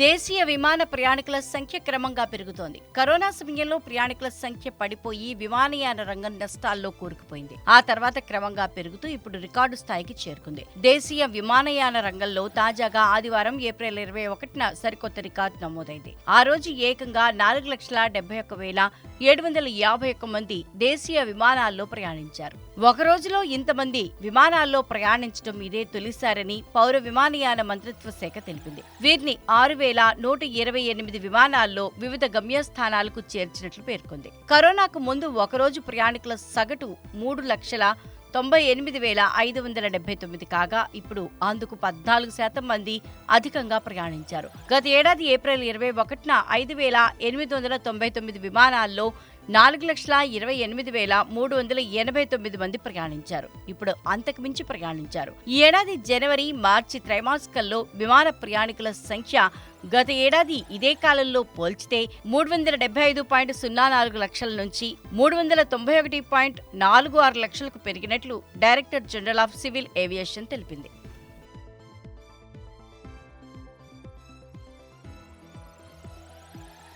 దేశీయ విమాన ప్రయాణికుల సంఖ్య క్రమంగా పెరుగుతోంది. కరోనా సమయంలో ప్రయాణికుల సంఖ్య పడిపోయి విమానయాన రంగం నష్టాల్లో కూరుకుపోయింది. ఆ తర్వాత క్రమంగా పెరుగుతూ ఇప్పుడు రికార్డు స్థాయికి చేరుకుంది. దేశీయ విమానయాన రంగంలో తాజాగా ఆదివారం ఏప్రిల్ ఇరవై ఒకటిన సరికొత్త రికార్డు నమోదైంది. ఆ రోజు ఏకంగా నాలుగు లక్షల డెబ్బై ఒక్క వేల ఏడు వందల యాభై ఒక్క మంది దేశీయ విమానాల్లో ప్రయాణించారు. ఒక రోజులో ఇంతమంది విమానాల్లో ప్రయాణించడం ఇదే తొలిసారని పౌర విమానయాన మంత్రిత్వ శాఖ తెలిపింది. వీరిని ఆరు వేల నూట ఇరవై ఎనిమిది విమానాల్లో వివిధ గమ్యస్థానాలకు చేర్చినట్లు పేర్కొంది. కరోనాకు ముందు ఒకరోజు ప్రయాణికుల సగటు మూడు లక్షల తొంభై ఎనిమిది వేల ఐదు వందల డెబ్బై తొమ్మిది కాగా ఇప్పుడు అందుకు పద్నాలుగు శాతం మంది అధికంగా ప్రయాణించారు. గత ఏడాది ఏప్రిల్ ఇరవై ఒకటిన ఐదు వేల ఎనిమిది వందల తొంభై తొమ్మిది విమానాల్లో నాలుగు లక్షల ఇరవై ఎనిమిది వేల మూడు వందల ఎనభై తొమ్మిది మంది ప్రయాణించారు. ఇప్పుడు అంతకు మించి ప్రయాణించారు. ఈ ఏడాది జనవరి మార్చి త్రైమాసికల్లో విమాన ప్రయాణికుల సంఖ్య గత ఏడాది ఇదే కాలంలో పోల్చితే మూడు వందల డెబ్బై ఐదు పాయింట్ సున్నా నాలుగు లక్షల నుంచి మూడు వందల తొంభై ఒకటి పాయింట్ నాలుగు ఆరు లక్షలకు పెరిగినట్లు director general of civil aviation తెలిపింది.